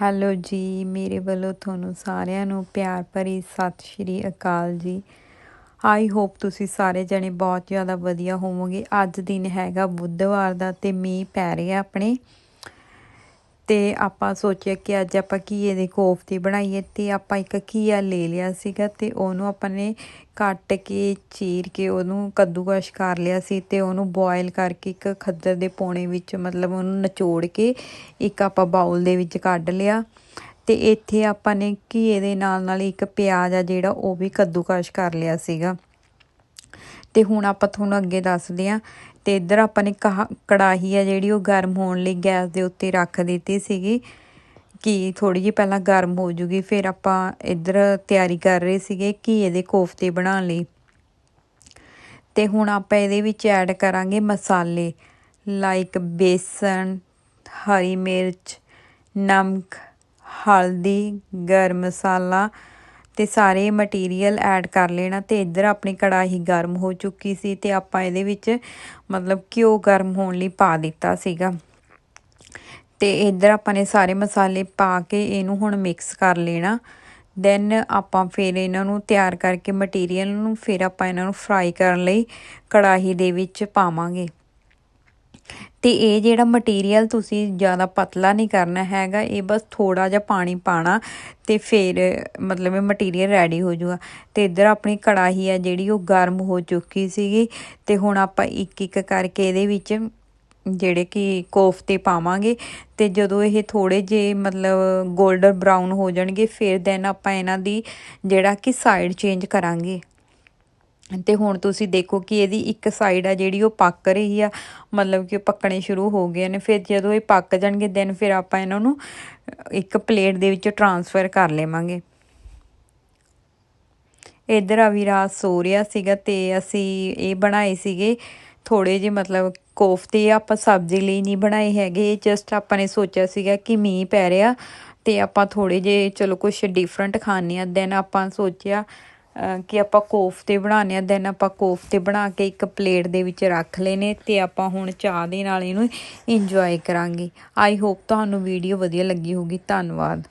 Hello ਜੀ, ਮੇਰੇ ਵੱਲੋਂ ਤੁਹਾਨੂੰ ਸਾਰਿਆਂ ਨੂੰ ਪਿਆਰ ਭਰੀ ਸਤਿ ਸ਼੍ਰੀ ਅਕਾਲ ਜੀ। ਆਈ ਹੋਪ ਤੁਸੀਂ ਸਾਰੇ ਜਣੇ ਬਹੁਤ ਜ਼ਿਆਦਾ ਵਧੀਆ ਹੋਵੋਗੇ। ਅੱਜ ਦਿਨ ਹੈਗਾ ਬੁੱਧਵਾਰ ਦਾ ਤੇ ਮੀਂਹ ਪੈ ਰਿਹਾ ਆਪਣੇ। ਤੇ ਆਪਾਂ ਸੋਚਿਆ ਕਿ ਅੱਜ ਆਪਾਂ ਘੀਏ ਦੇ ਕੋਫਤੇ ਬਣਾਈਏ ਤੇ ਆਪਾਂ ਇੱਕ ਘੀਆ ਲੈ ਲਿਆ ਸੀਗਾ ਤੇ ਉਹਨੂੰ ਆਪਾਂ ਨੇ ਕੱਟ ਕੇ, ਚੀਰ ਕੇ ਉਹਨੂੰ ਕੱਦੂਕਸ਼ ਕਰ ਲਿਆ ਸੀ ਤੇ ਉਹਨੂੰ ਬੋਇਲ ਕਰਕੇ ਇੱਕ ਖੱਦਰ ਦੇ ਪੋਣੇ ਵਿੱਚ ਮਤਲਬ ਉਹਨੂੰ ਨਿਚੋੜ ਕੇ ਇੱਕ ਆਪਾਂ ਬਾਉਲ ਦੇ ਵਿੱਚ ਕੱਢ ਲਿਆ। ਤੇ ਇੱਥੇ ਆਪਾਂ ਨੇ ਘੀਏ ਦੇ ਨਾਲ ਨਾਲ ਇੱਕ ਪਿਆਜ਼ ਆ ਜਿਹੜਾ ਉਹ ਵੀ ਕੱਦੂਕਸ਼ ਕਰ ਲਿਆ ਸੀਗਾ। ਤੇ ਹੁਣ ਆਪਾਂ ਤੁਹਾਨੂੰ ਅੱਗੇ ਦੱਸਦੇ ਆ ਤੇ ਇੱਧਰ ਆਪਾਂ ਨੇ ਕੜਾਹੀ ਆ ਜਿਹੜੀ, ਉਹ ਗਰਮ ਹੋਣ ਲਈ ਗੈਸ ਦੇ ਉੱਤੇ ਰੱਖ ਦਿੱਤੀ ਸੀਗੀ। ਕਿ ਥੋੜੀ ਜਿਹੀ ਪਹਿਲਾਂ ਗਰਮ ਹੋ ਜੂਗੀ, ਫਿਰ ਆਪਾਂ ਇੱਧਰ ਤਿਆਰੀ ਕਰ ਰਹੇ ਸੀਗੇ ਘੀਏ ਦੇ ਕੋਫਤੇ ਬਣਾਉਣ ਲਈ। ਤੇ ਹੁਣ ਆਪਾਂ ਇਹਦੇ ਵਿੱਚ ਐਡ ਕਰਾਂਗੇ ਮਸਾਲੇ, ਲਾਈਕ ਬੇਸਨ ਹਰੀ ਮਿਰਚ, ਨਮਕ, ਹਲਦੀ, ਗਰਮ ਮਸਾਲਾ ਤੇ ਸਾਰੇ ਮਟੀਰੀਅਲ ਐਡ ਕਰ ਲੈਣਾ ਤੇ ਇੱਧਰ ਆਪਣੀ ਕੜਾਹੀ ਗਰਮ ਹੋ ਚੁੱਕੀ ਸੀ ਤੇ ਆਪਾਂ ਇਹਦੇ ਵਿੱਚ ਮਤਲਬ ਘਿਓ ਗਰਮ ਹੋਣ ਲਈ ਪਾ ਦਿੱਤਾ ਸੀਗਾ। ਤੇ ਇੱਧਰ ਆਪਾਂ ਨੇ ਸਾਰੇ ਮਸਾਲੇ ਪਾ ਕੇ ਇਹਨੂੰ ਹੁਣ ਮਿਕਸ ਕਰ ਲੈਣਾ। ਦੈਨ ਆਪਾਂ ਫਿਰ ਇਹਨਾਂ ਨੂੰ ਤਿਆਰ ਕਰਕੇ ਮਟੀਰੀਅਲ ਨੂੰ ਫਿਰ ਆਪਾਂ ਇਹਨਾਂ ਨੂੰ ਫਰਾਈ ਕਰਨ ਲਈ ਕੜਾਹੀ ਦੇ ਵਿੱਚ ਪਾਵਾਂਗੇ। ਤੇ ਇਹ ਜਿਹੜਾ ਮਟੀਰੀਅਲ ਤੁਸੀਂ ਜ਼ਿਆਦਾ ਪਤਲਾ ਨਹੀਂ ਕਰਨਾ ਹੈਗਾ, ਇਹ ਬਸ ਥੋੜਾ ਜਿਹਾ ਪਾਣੀ ਪਾਣਾ ਤੇ ਫਿਰ, ਮਤਲਬ ਇਹ ਮਟੀਰੀਅਲ ਰੈਡੀ ਹੋ ਜਾਊਗਾ। ਤੇ ਇੱਧਰ ਆਪਣੀ ਕੜਾਹੀ ਆ ਜਿਹੜੀ ਉਹ ਗਰਮ ਹੋ ਚੁੱਕੀ ਸੀਗੀ ਤੇ ਹੁਣ ਆਪਾਂ ਇੱਕ ਇੱਕ ਕਰਕੇ ਇਹਦੇ ਵਿੱਚ ਜਿਹੜੇ ਕਿ ਕੋਫਤੇ ਪਾਵਾਂਗੇ ਤੇ ਜਦੋਂ ਇਹ ਥੋੜੇ ਜੇ ਮਤਲਬ 골ਡਨ ਬਰਾਊਨ ਹੋ ਜਾਣਗੇ, ਫਿਰ ਦੈਨ ਆਪਾਂ ਇਹਨਾਂ ਦੀ ਜਿਹੜਾ ਕਿ ਸਾਈਡ ਚੇਂਜ ਕਰਾਂਗੇ। ਤੇ ਹੁਣ ਤੁਸੀਂ ਦੇਖੋ ਕਿ ਇਹਦੀ ਇੱਕ ਸਾਈਡ ਆ ਜਿਹੜੀ ਉਹ ਪੱਕ ਰਹੀ ਆ, ਮਤਲਬ ਕਿ ਪੱਕਣੇ ਸ਼ੁਰੂ ਹੋ ਗਏ ਨੇ, ਫਿਰ ਜਦੋਂ ਇਹ ਪੱਕ ਜਾਣਗੇ ਦੈਨ ਫਿਰ ਆਪਾਂ ਇਹਨਾਂ ਨੂੰ ਇੱਕ ਪਲੇਟ ਦੇ ਵਿੱਚ ਟਰਾਂਸਫਰ ਕਰ ਲਵਾਂਗੇ। ਇਧਰ ਅਵਿਰਾਜ ਸੋ ਰਿਹਾ ਸੀਗਾ ਤੇ ਅਸੀਂ ਇਹ ਬਣਾਏ ਸੀਗੇ ਥੋੜੇ ਜਿਹੇ ਮਤਲਬ ਕੋਫਤੇ, ਆਪਾਂ ਸਬਜ਼ੀ ਲਈ ਨਹੀਂ ਬਣਾਏ ਹੈਗੇ ਜਸਟ ਆਪਾਂ ਨੇ ਸੋਚਿਆ ਸੀਗਾ ਕਿ ਮੀਂਹ ਪੈ ਰਿਹਾ ਤੇ ਆਪਾਂ ਥੋੜੇ ਜਿਹੇ, ਚਲੋ ਕੁਝ ਡਿਫਰੈਂਟ ਖਾਣੇ ਆ ਦੈਨ ਆਪਾਂ ਸੋਚਿਆ ਕਿ ਆਪਾਂ ਕੋਫਤੇ ਬਣਾਉਣੇ ਆ ਦੈਨ ਆਪਾਂ ਕੋਫਤੇ ਬਣਾ ਕੇ ਇੱਕ ਪਲੇਟ ਦੇ ਵਿੱਚ ਰੱਖ ਲੈਨੇ ਤੇ ਆਪਾਂ ਹੁਣ ਚਾਹ ਦੇ ਨਾਲ ਇਹਨੂੰ ਇੰਜੋਏ ਕਰਾਂਗੇ। ਆਈ ਹੋਪ ਤੁਹਾਨੂੰ ਵੀਡੀਓ ਵਧੀਆ ਲੱਗੀ ਹੋਗੀ ਧੰਨਵਾਦ।